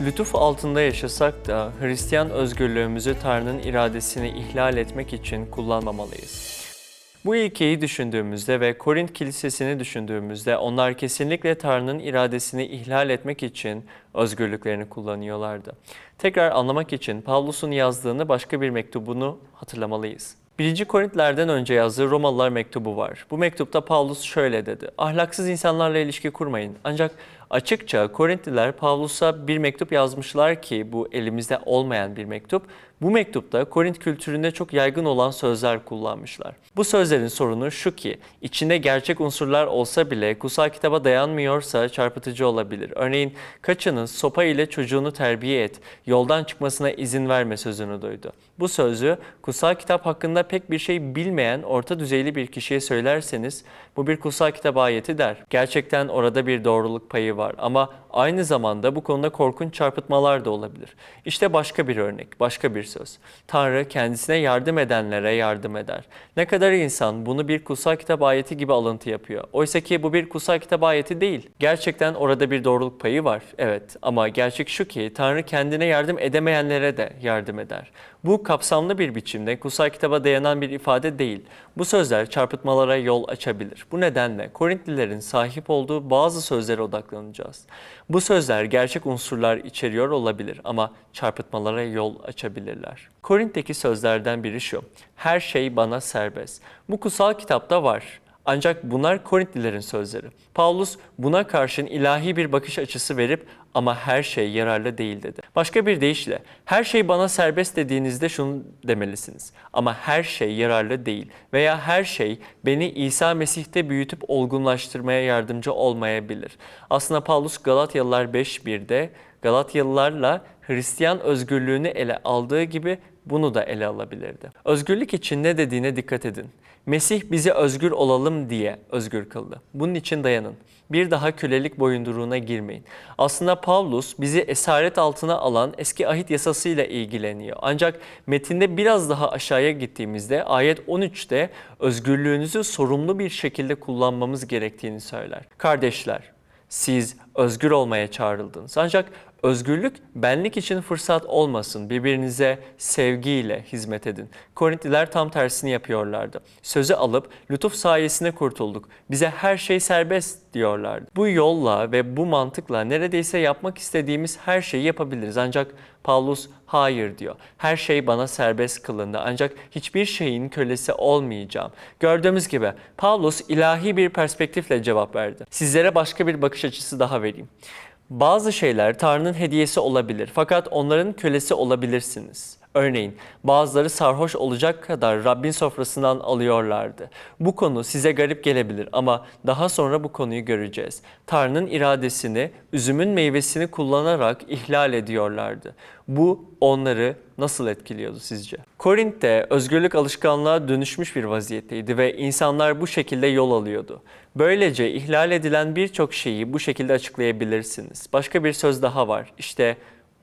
Lütuf altında yaşasak da Hristiyan özgürlüğümüzü Tanrı'nın iradesini ihlal etmek için kullanmamalıyız. Bu ilkeyi düşündüğümüzde ve Korint Kilisesi'ni düşündüğümüzde onlar kesinlikle Tanrı'nın iradesini ihlal etmek için özgürlüklerini kullanıyorlardı. Tekrar anlamak için Pavlus'un yazdığını başka bir mektubunu hatırlamalıyız. 1. Korintlerden önce yazdığı Romalılar mektubu var. Bu mektupta Pavlus şöyle dedi. Ahlaksız insanlarla ilişki kurmayın. Ancak açıkça Korintliler Pavlus'a bir mektup yazmışlar ki bu elimizde olmayan bir mektup. Bu mektupta Korint kültüründe çok yaygın olan sözler kullanmışlar. Bu sözlerin sorunu şu ki içinde gerçek unsurlar olsa bile kutsal kitaba dayanmıyorsa çarpıtıcı olabilir. Örneğin kaçınız sopa ile çocuğunu terbiye et, yoldan çıkmasına izin verme sözünü duydu. Bu sözü kutsal kitap hakkında pek bir şey bilmeyen orta düzeyli bir kişiye söylerseniz bu bir kutsal kitap ayeti der. Gerçekten orada bir doğruluk payı var ama aynı zamanda bu konuda korkunç çarpıtmalar da olabilir. İşte başka bir örnek, başka bir söz. Tanrı kendisine yardım edenlere yardım eder. Ne kadar insan bunu bir kutsal kitap ayeti gibi alıntı yapıyor. Oysa ki bu bir kutsal kitap ayeti değil. Gerçekten orada bir doğruluk payı var. Evet ama gerçek şu ki Tanrı kendine yardım edemeyenlere de yardım eder. Bu kapsamlı bir biçimde kutsal kitaba dayanan bir ifade değil. Bu sözler çarpıtmalara yol açabilir. Bu nedenle Korintlilerin sahip olduğu bazı sözlere odaklanacağız. Bu sözler gerçek unsurlar içeriyor olabilir ama çarpıtmalara yol açabilirler. Korint'teki sözlerden biri şu. Her şey bana serbest. Bu kutsal kitapta var. Ancak bunlar Korintlilerin sözleri. Paulus buna karşın ilahi bir bakış açısı verip ama her şey yararlı değil dedi. Başka bir deyişle her şey bana serbest dediğinizde şunu demelisiniz. Ama her şey yararlı değil veya her şey beni İsa Mesih'te büyütüp olgunlaştırmaya yardımcı olmayabilir. Aslında Paulus Galatyalılar 5.1'de Galatyalılarla Hristiyan özgürlüğünü ele aldığı gibi bunu da ele alabilirdi. Özgürlük için ne dediğine dikkat edin. Mesih bizi özgür olalım diye özgür kıldı. Bunun için dayanın. Bir daha kölelik boyunduruğuna girmeyin. Aslında Pavlus bizi esaret altına alan eski ahit yasasıyla ilgileniyor. Ancak metinde biraz daha aşağıya gittiğimizde ayet 13'te özgürlüğünüzü sorumlu bir şekilde kullanmamız gerektiğini söyler. Kardeşler, siz özgür olmaya çağrıldınız. Ancak özgürlük benlik için fırsat olmasın. Birbirinize sevgiyle hizmet edin. Korintliler tam tersini yapıyorlardı. Sözü alıp lütuf sayesinde kurtulduk. Bize her şey serbest diyorlardı. Bu yolla ve bu mantıkla neredeyse yapmak istediğimiz her şeyi yapabiliriz. Ancak Paulus hayır diyor. Her şey bana serbest kılındı ancak hiçbir şeyin kölesi olmayacağım. Gördüğümüz gibi Paulus ilahi bir perspektifle cevap verdi. Sizlere başka bir bakış açısı daha vereyim. Bazı şeyler Tanrı'nın hediyesi olabilir fakat onların kölesi olabilirsiniz. Örneğin bazıları sarhoş olacak kadar Rabbin sofrasından alıyorlardı. Bu konu size garip gelebilir ama daha sonra bu konuyu göreceğiz. Tanrı'nın iradesini, üzümün meyvesini kullanarak ihlal ediyorlardı. Bu onları nasıl etkiliyordu sizce? Korint'te özgürlük alışkanlığa dönüşmüş bir vaziyetteydi ve insanlar bu şekilde yol alıyordu. Böylece ihlal edilen birçok şeyi bu şekilde açıklayabilirsiniz. Başka bir söz daha var. İşte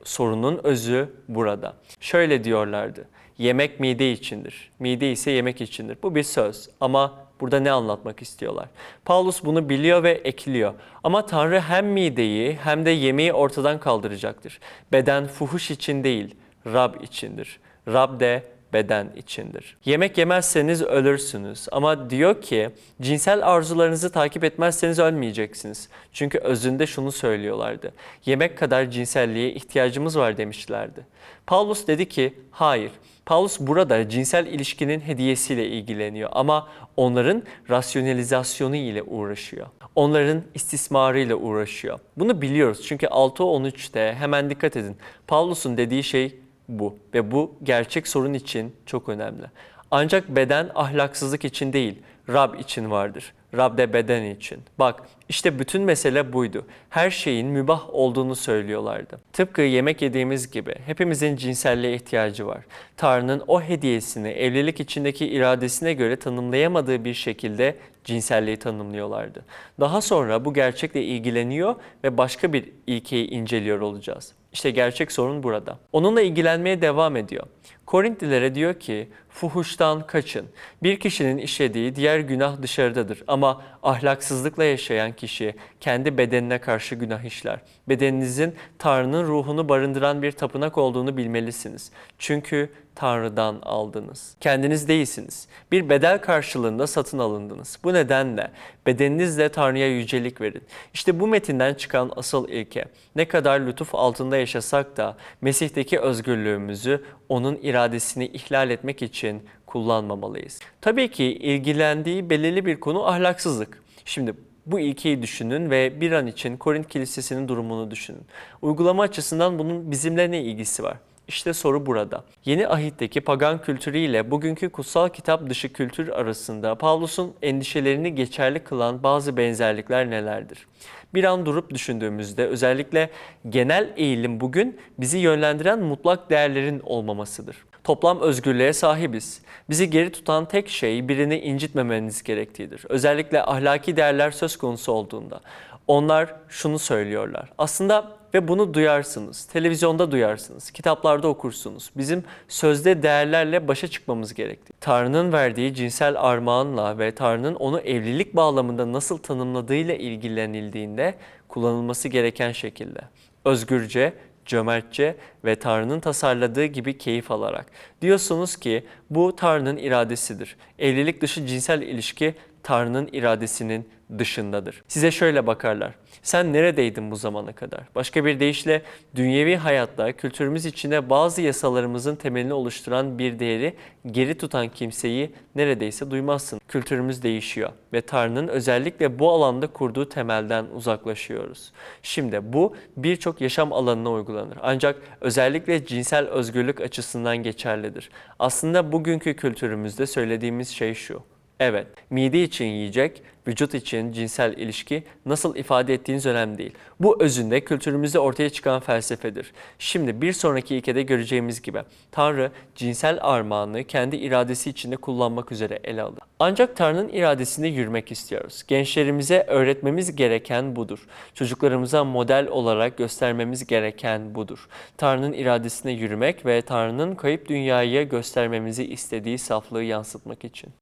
sorunun özü burada. Şöyle diyorlardı. Yemek mide içindir. Mide ise yemek içindir. Bu bir söz ama burada ne anlatmak istiyorlar? Paulus bunu biliyor ve ekliyor. Ama Tanrı hem mideyi hem de yemeği ortadan kaldıracaktır. Beden fuhuş için değil, Rab içindir. Rab de beden içindir. Yemek yemezseniz ölürsünüz ama diyor ki cinsel arzularınızı takip etmezseniz ölmeyeceksiniz. Çünkü özünde şunu söylüyorlardı. Yemek kadar cinselliğe ihtiyacımız var demişlerdi. Paulus dedi ki hayır. Paulus burada cinsel ilişkinin hediyesiyle ilgileniyor ama onların rasyonalizasyonu ile uğraşıyor. Onların istismarıyla uğraşıyor. Bunu biliyoruz çünkü 6.13'te hemen dikkat edin. Paulus'un dediği şey bu ve bu gerçek sorun için çok önemli. Ancak beden ahlaksızlık için değil, Rab için vardır. Rab de beden için. Bak işte bütün mesele buydu. Her şeyin mübah olduğunu söylüyorlardı. Tıpkı yemek yediğimiz gibi hepimizin cinselliğe ihtiyacı var. Tanrı'nın o hediyesini evlilik içindeki iradesine göre tanımlayamadığı bir şekilde cinselliği tanımlıyorlardı. Daha sonra bu gerçekle ilgileniyor ve başka bir ilkeyi inceliyor olacağız. İşte gerçek sorun burada. Onunla ilgilenmeye devam ediyor. Korintlilere diyor ki fuhuştan kaçın. Bir kişinin işlediği diğer günah dışarıdadır ama ahlaksızlıkla yaşayan kişi kendi bedenine karşı günah işler. Bedeninizin Tanrı'nın ruhunu barındıran bir tapınak olduğunu bilmelisiniz. Çünkü Tanrı'dan aldınız. Kendiniz değilsiniz. Bir bedel karşılığında satın alındınız. Bu nedenle bedeninizle Tanrı'ya yücelik verin. İşte bu metinden çıkan asıl ilke. Ne kadar lütuf altında yaşasak da Mesih'teki özgürlüğümüzü onun iradesini ihlal etmek için kullanmamalıyız. Tabii ki ilgilendiği belirli bir konu ahlaksızlık. Şimdi bu ilkeyi düşünün ve bir an için Korint Kilisesi'nin durumunu düşünün. Uygulama açısından bunun bizimle ne ilgisi var? İşte soru burada. Yeni ahitteki pagan kültürüyle bugünkü kutsal kitap dışı kültür arasında Pavlus'un endişelerini geçerli kılan bazı benzerlikler nelerdir? Bir an durup düşündüğümüzde özellikle genel eğilim bugün bizi yönlendiren mutlak değerlerin olmamasıdır. Toplam özgürlüğe sahibiz. Bizi geri tutan tek şey birini incitmemeniz gerektiğidir. Özellikle ahlaki değerler söz konusu olduğunda. Onlar şunu söylüyorlar. Aslında ve bunu duyarsınız. Televizyonda duyarsınız. Kitaplarda okursunuz. Bizim sözde değerlerle başa çıkmamız gerekti. Tanrı'nın verdiği cinsel armağanla ve Tanrı'nın onu evlilik bağlamında nasıl tanımladığıyla ilgilenildiğinde kullanılması gereken şekilde. Özgürce, cömertçe ve Tanrı'nın tasarladığı gibi keyif alarak. Diyorsunuz ki bu Tanrı'nın iradesidir. Evlilik dışı cinsel ilişki Tanrı'nın iradesinin dışındadır. Size şöyle bakarlar. Sen neredeydin bu zamana kadar? Başka bir deyişle dünyevi hayatta kültürümüz içinde bazı yasalarımızın temelini oluşturan bir değeri geri tutan kimseyi neredeyse duymazsın. Kültürümüz değişiyor ve Tanrı'nın özellikle bu alanda kurduğu temelden uzaklaşıyoruz. Şimdi bu birçok yaşam alanına uygulanır. Ancak özellikle cinsel özgürlük açısından geçerlidir. Aslında bugünkü kültürümüzde söylediğimiz şey şu. Evet, mide için yiyecek, vücut için cinsel ilişki nasıl ifade ettiğiniz önemli değil. Bu özünde kültürümüzde ortaya çıkan felsefedir. Şimdi bir sonraki ilkede göreceğimiz gibi Tanrı cinsel armağanı kendi iradesi içinde kullanmak üzere ele alır. Ancak Tanrı'nın iradesinde yürümek istiyoruz. Gençlerimize öğretmemiz gereken budur. Çocuklarımıza model olarak göstermemiz gereken budur. Tanrı'nın iradesine yürümek ve Tanrı'nın kayıp dünyayı göstermemizi istediği saflığı yansıtmak için.